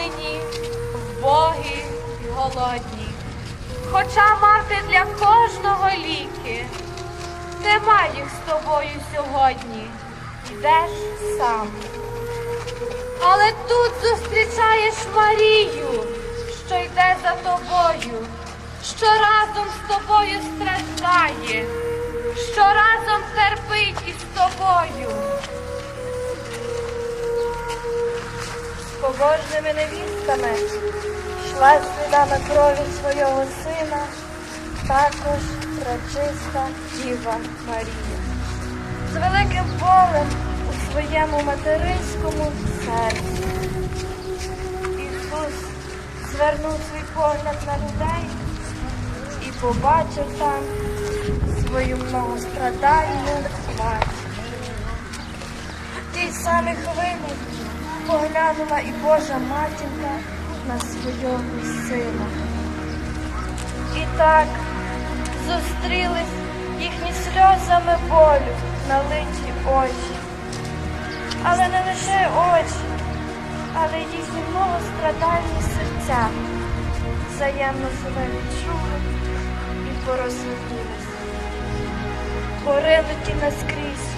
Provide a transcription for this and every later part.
поранені, вбогі й голодні. Хоча мати для кожного ліки, нема їх з тобою сьогодні, йдеш сам. Але тут зустрічаєш Марію, що йде за тобою, що разом з тобою страждає, що разом терпить із тобою. Побожними невістками, йшла слідами крові свого сина, також пречиста Діва Марія. З великим болем у своєму материнському серці. Ісус звернув свій погляд на людей і побачив там свою многострадальну мать. Тій самій хвилі поглянула і Божа матінка на свого сина. І так зустрілись їхні сльозами болю налиті очі. Але не лише очі, але й їхні многострадальні серця взаємно себе відчули і порозумілися. Поринуті наскрізь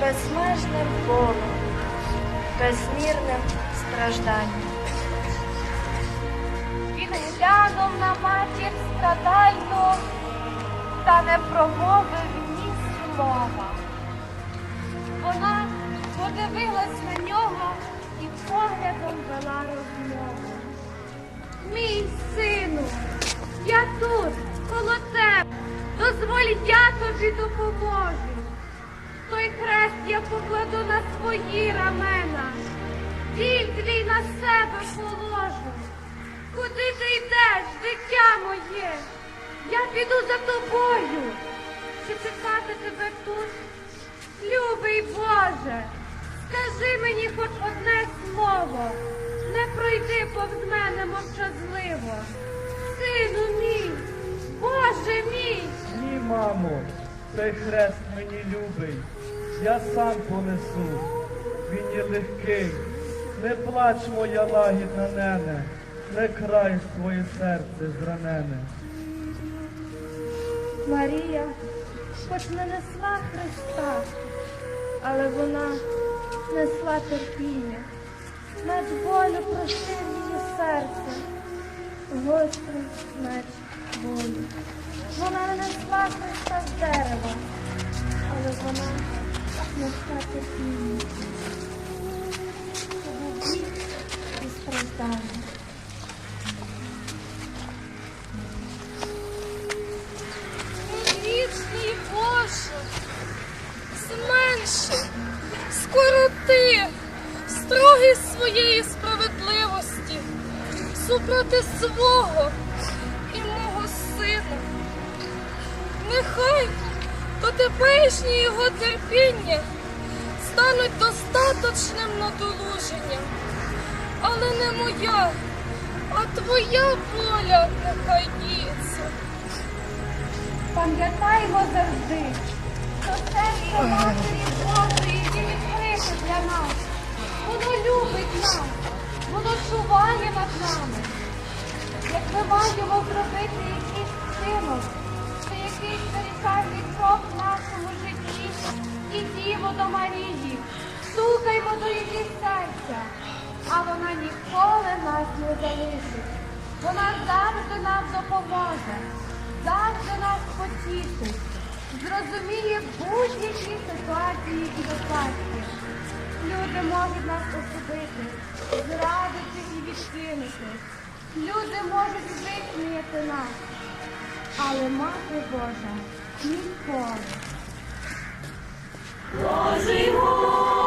безмежним болем безмірним стражданням. Він глянув на матір страдальну та не промовив ні слова. Вона подивилась на нього і поглядом вела розмову. Мій сину, я тут, коло тебе. Дозволь, я тобі допоможу. Той хрест я покладу на свої рамена. Біль твій на себе положу. Куди ти йдеш, дитя моє? Я піду за тобою. Чи чекати тебе тут? Любий Боже, скажи мені хоч одне слово. Не пройди повз мене мовчазливо. Сину мій, Боже мій. Ні, мамо, цей хрест мені любий, я сам понесу. Він є легкий. Не плач, моя лагідна нене, не край своє серце зранене. Марія хоч не несла Христа, але вона несла терпіння. Меч болю просив її серце, гострий меч болю. Вона не несла з дерева, але вона несла терпіння. Це був біль і страждання. Вічний Боже, зменши, скороти строгість своєї справедливості супроти свого і мого сина. Нехай дотепешні його терпіння стануть достаточним надолуженням, але не моя, а твоя воля нехай діється. Пам'ятаймо завжди, що серце Матері Божої відкрите для нас. Воно любить нас, воно чуває над нами. До її серця, а вона ніколи нас не залишить. Вона завжди нам допоможе, завжди нас потішить, зрозуміє будь-які ситуації і випадки. Люди можуть нас осудити, зрадити і відкинути. Люди можуть висміяти нас, але мати Божа ніколи. Кличе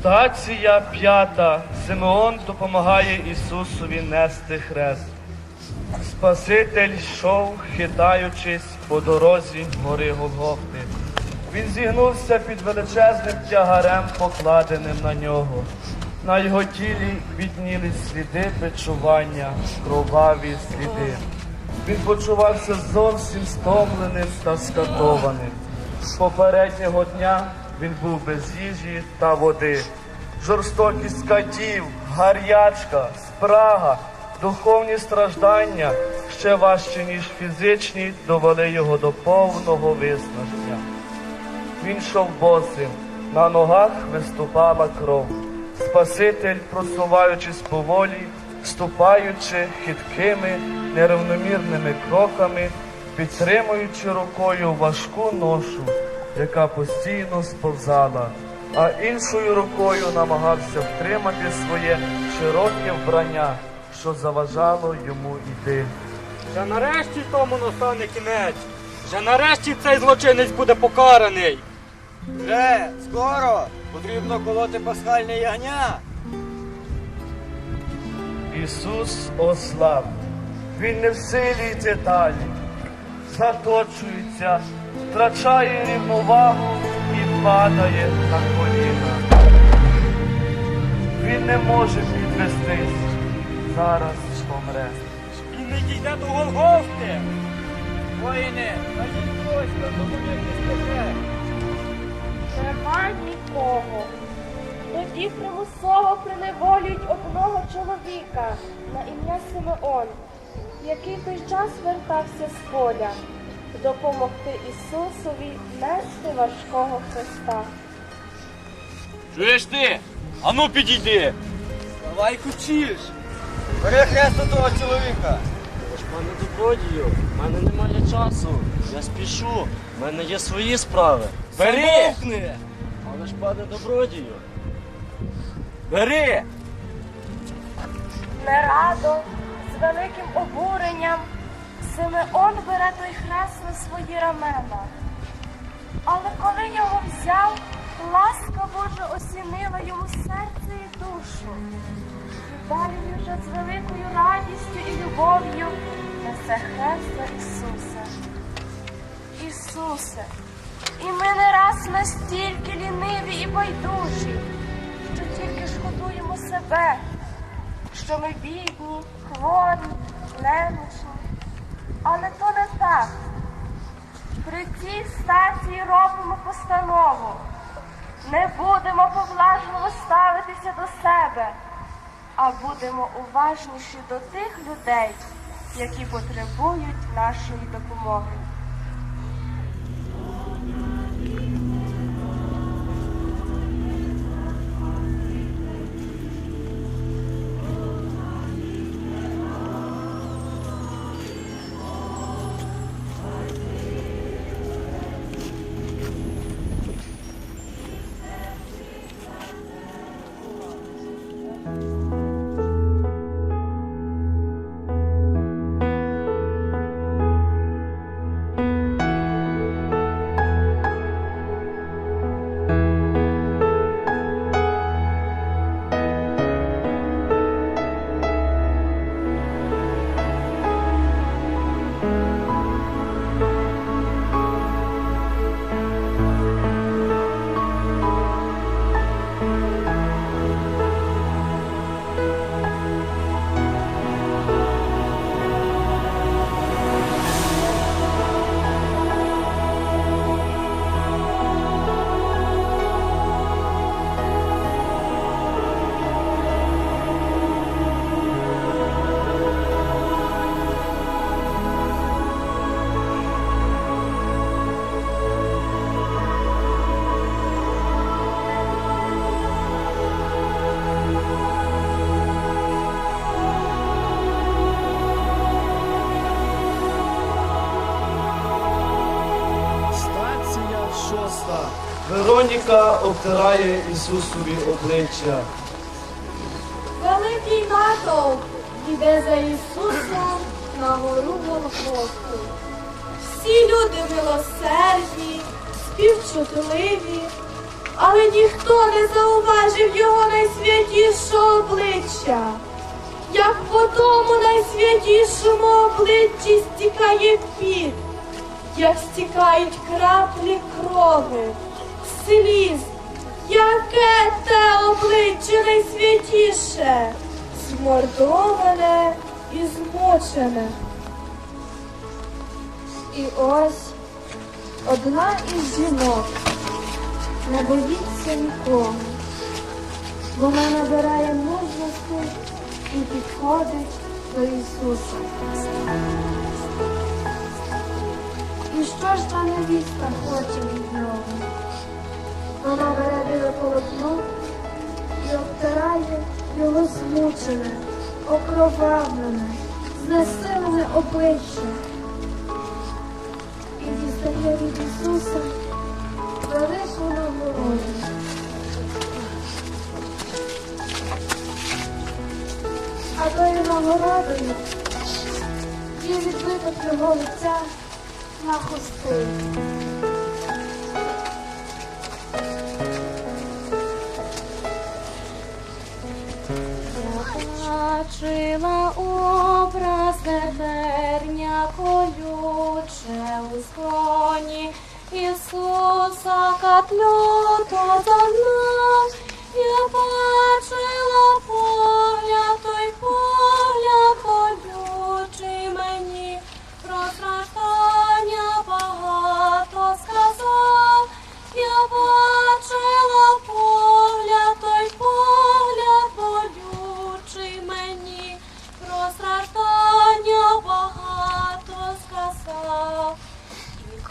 Стація п'ята. Симеон допомагає Ісусові нести хрест. Спаситель йшов, хитаючись по дорозі гори Голгофти. Він зігнувся під величезним тягарем, покладеним на нього. На його тілі відніли сліди бичування, кроваві сліди. Він почувався зовсім стомленим та скатованим. Попереднього дня він був без їжі та води. Жорстокість катів, гарячка, спрага, духовні страждання ще важче, ніж фізичні, довели його до повного виснаження. Він йшов босим, на ногах виступала кров. Спаситель, просуваючись поволі, ступаючи хиткими, нерівномірними кроками, підтримуючи рукою важку ношу, яка постійно сповзала, а іншою рукою намагався втримати своє широке вбрання, що заважало йому йти. Вже нарешті тому настане кінець. Вже нарешті цей злочинець буде покараний. Вже скоро потрібно колоти пасхальне ягня. Ісус ослаб. Він не в силі йти далі, заточується, втрачає рівновагу і падає на коліна. Він не може підвестись, зараз помре. Він не дійде до Голгофти. Воїни, найдіть войська, допомогти спасе. Нема нікого. Тоді примусово приневолюють одного чоловіка на ім'я Симеон, який той час вертався з поля, допомогти Ісусові нести важкого Христа. Чуєш ти? Ану підійди. Давай кучиш. Бери хрест у того чоловіка. Пане добродію, в мене немає часу. Я спішу, в мене є свої справи. Бери! Замовкни. Але ж пане добродію. Бери! Нерадо, з великим обуренням, Симеон бере той хрест на свої рамена. Але коли його взяв, ласка Божа осінила йому серце і душу. І далі вже з великою радістю і любов'ю несе хрест за Ісуса. Ісусе, і ми не раз настільки ліниві і байдужі, що тільки шкодуємо себе, що ми бідні, хворі, немічні. Але то не так. При цій стації робимо постанову. Не будемо поблажливо ставитися до себе, а будемо уважніші до тих людей, які потребують нашої допомоги. Шоста. Вероніка обтирає Ісусові обличчя. Великий натовп іде за Ісусом на гору Голгофу. Всі люди милосердні, співчутливі, але ніхто не зауважив його найсвятішого обличчя. Як по тому найсвятішому обличчі стікає піт, як стікають краплі крови, сліз, яке те обличчя найсвятіше, змордоване і змочене. І ось одна із жінок не боїться нікого. Вона набирає мужності і підходить до Ісуса. І що ж та невістка хоче від нього? Вона бере полотно і обтирає його змучене, окровавлене, знесилене обличчя і дістає від Ісуса велику нагороду. А тою нагородою є відбиток його лиця на хусти. Бачила образ терня колюче у скроні Ісуса котлюто загнав. Я бачила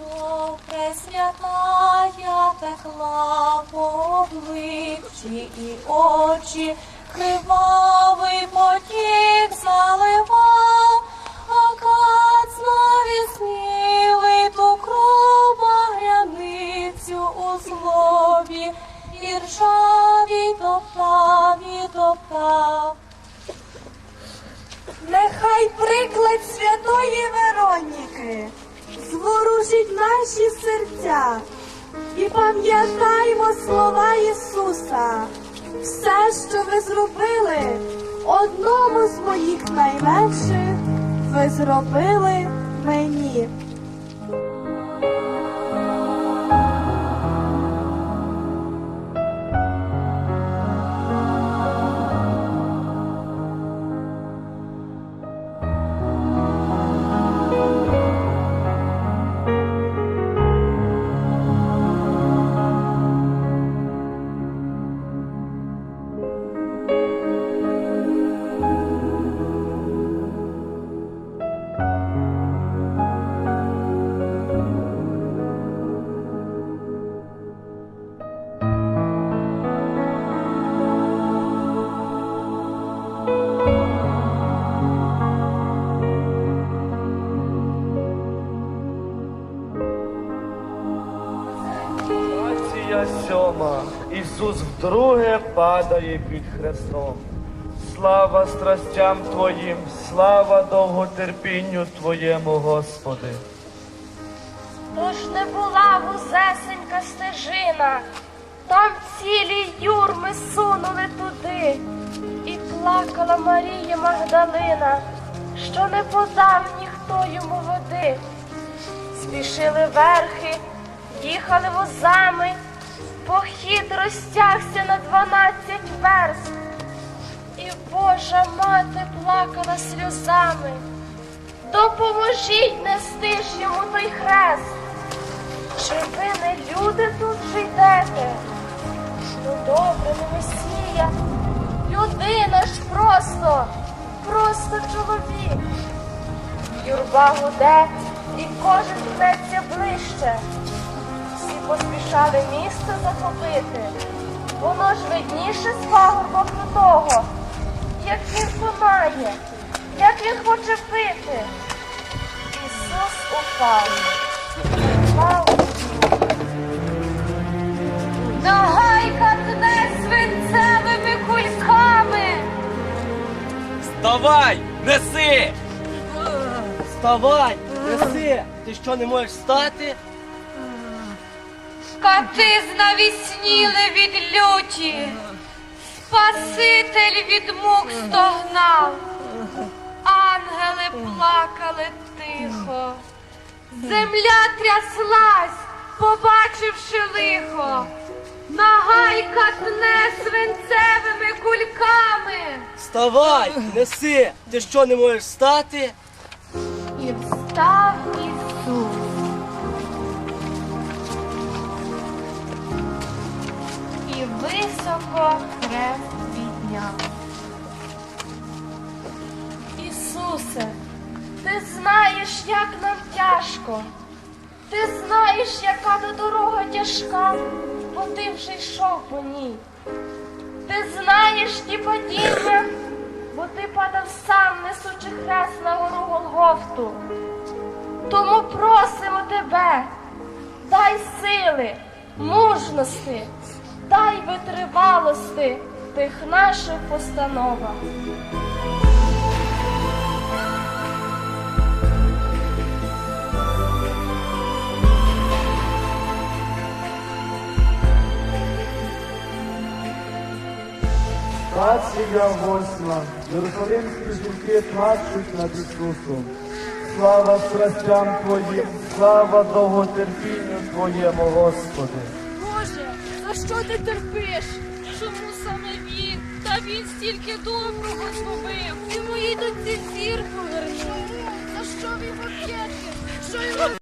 кров пресвятая текла по обличчі і очі кривавий потік заливав, а кат смілий ту кров багряницю у злобі і ржавій топтав і топтав. Нехай приклад святої зворушить наші серця і пам'ятаймо слова Ісуса. Все, що ви зробили, одному з моїх найменших, ви зробили мені. Акція сьома. Ісус вдруге падає під хрестом. Слава страстям Твоїм, слава довготерпінню Твоєму, Господи. Тож не була вузесенька стежина, там цілі юрми сунули туди, і плакала Марія Магдалина, що не подав ніхто йому води. Спішили верхи, їхали возами, розтягся на дванадцять верст, і Божа мати плакала сльозами. Допоможіть нести ж йому той хрест. Чи ви не люди тут же йдете? Ну добре, не месія. Людина ж просто, просто чоловік. Юрба гуде, і кожен гнеться ближче. Всі місто захопити. Воно ж видніше з пагорба крутого. Як він помає, як він хоче пити. Ісус упав. Упав. Нагайка тне свинцевими кульками. Вставай! Неси! Вставай! Неси! Ти що не можеш встати? Скати знавісніли від люті, Спаситель від мук стогнав, ангели плакали тихо, земля тряслась, побачивши лихо, нагайка тне свинцевими кульками. Вставай, неси! Ти що не можеш стати? І встав Ісус. Високо хрест підняв. Ісусе, ти знаєш, як нам тяжко. Ти знаєш, яка до дорога тяжка, бо ти вже йшов по ній. Ти знаєш ті падіння, бо ти падав сам, несучи хрест на гору Голгофту. Тому просимо тебе, дай сили, мужності, дай витривалости тих наших постановах. Бачення восьма. Єрусалимські жінки плачуть над Ісусом. Слава страстям Твоїм, слава довготерпінню Твоєму, Господи що ти терпиш? Чому саме він? Та він стільки доброго зробив. Ти моїй доньці зір повернув. За що він об'єднав? Що його?